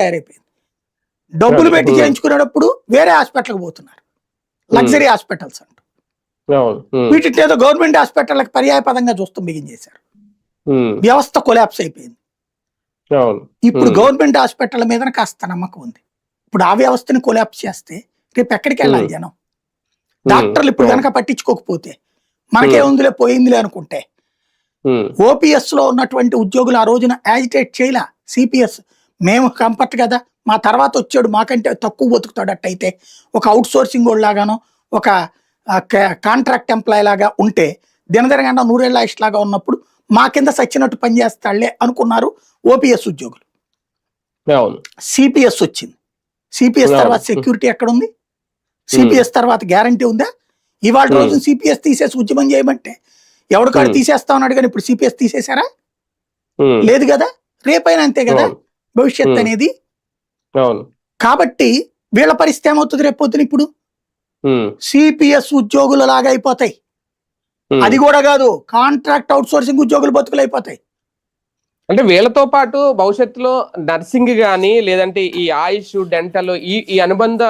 తయారైపోయింది. డబ్బులు. పెట్టి. చేయించుకునేటప్పుడు వేరే హాస్పిటల్కి పోతున్నారు. లగ్జరీ హాస్పిటల్స్ అంటూ. వీటిని ఏదో గవర్నమెంట్ హాస్పిటల్కి పర్యాయ పదంగా చూస్తాం బిగించేశారు వ్యవస్థ కొలాప్స్ అయిపోయింది. ఇప్పుడు. గవర్నమెంట్ హాస్పిటల్ మీద కాస్త నమ్మకం ఉంది. ఇప్పుడు ఆ వ్యవస్థని కొలాప్స్ చేస్తే రేపు ఎక్కడికి వెళ్ళాలి. జనం? డాక్టర్లు ఇప్పుడు. కనుక పట్టించుకోకపోతే మనకేముందిలే పోయిందిలే అనుకుంటే ఓపీఎస్లో ఉన్నటువంటి ఉద్యోగులు ఆ రోజున యాజిటేట్ చేయలే సిపిఎస్ మేము కంఫర్ట్ కదా. మా తర్వాత వచ్చాడు మాకంటే తక్కువ బతుకుతాడట్టయితే ఒక అవుట్ సోర్సింగ్ లాగానో ఒక కాంట్రాక్ట్ ఎంప్లాయ్ లాగా ఉంటే దినదినగంట నూరేళ్ళ లాగా ఉన్నప్పుడు మా కింద సచ్చినట్టు పనిచేస్తాడులే అనుకున్నారు ఓపీఎస్ ఉద్యోగులు. సిపిఎస్ వచ్చింది. సిపిఎస్. తర్వాత సెక్యూరిటీ ఎక్కడ ఉంది సిపిఎస్ తర్వాత గ్యారంటీ ఉందా? ఇవాళ. రోజు సిపిఎస్ తీసేసి ఉద్యమం చేయమంటే ఎవడు కాడు. తీసేస్తా ఉన్నాడు కానీ ఇప్పుడు సిపిఎస్ తీసేశారా? లేదు కదా? రేపైనా అంతే కదా? భవిష్యత్. అనేది కాబట్టి వీళ్ళ పరిస్థితి ఏమవుతుంది రేపు పొద్దున ఇప్పుడు? సిపిఎస్ ఉద్యోగుల లాగా అయిపోతాయి. అది కూడా కాదు కాంట్రాక్ట్ అవుట్ సోర్సింగ్ ఉద్యోగులు బతుకులు అయిపోతాయి. అంటే వీళ్ళతో పాటు భవిష్యత్తులో నర్సింగ్ గానీ లేదంటే ఈ ఆయుష్ డెంటల్ ఈ ఈ అనుబంధ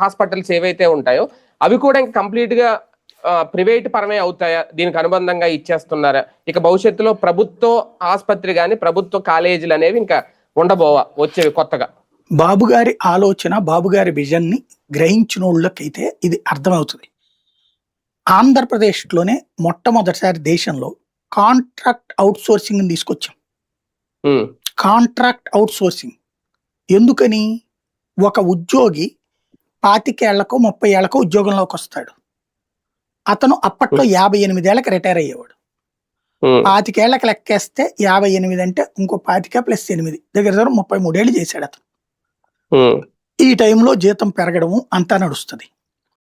హాస్పిటల్స్ ఏవైతే ఉంటాయో అవి కూడా ఇంకా కంప్లీట్గా ప్రైవేట్ పరమే అవుతాయా? దీనికి అనుబంధంగా ఇచ్చేస్తున్నారా? ఇక భవిష్యత్తులో ప్రభుత్వ ఆసుపత్రి గాని ప్రభుత్వ కాలేజీలు అనేవి ఇంకా ఉండబోవా వచ్చేవి కొత్తగా. బాబు గారి ఆలోచన బాబు గారి విజన్ని గ్రహించిన వాళ్ళకైతే ఇది అర్థమవుతుంది. ఆంధ్రప్రదేశ్లోనే మొట్టమొదటిసారి దేశంలో కాంట్రాక్ట్ అవుట్ సోర్సింగ్ తీసుకొచ్చాం కాంట్రాక్ట్ అవుట్ సోర్సింగ్ ఎందుకని? ఒక ఉద్యోగి పాతికేళ్ళకో ముప్పై ఏళ్ళకో ఉద్యోగంలోకి వస్తాడు. అతను అప్పట్లో యాభై ఎనిమిదేళ్ళకు రిటైర్ అయ్యేవాడు. పాతికేళ్ళకు లెక్కేస్తే యాభై ఎనిమిది అంటే ఇంకో పాతిక ప్లస్ ఎనిమిది. దగ్గర దగ్గర ముప్పై మూడేళ్ళు చేశాడు అతను. ఈ టైంలో జీతం పెరగడము అంతా నడుస్తుంది.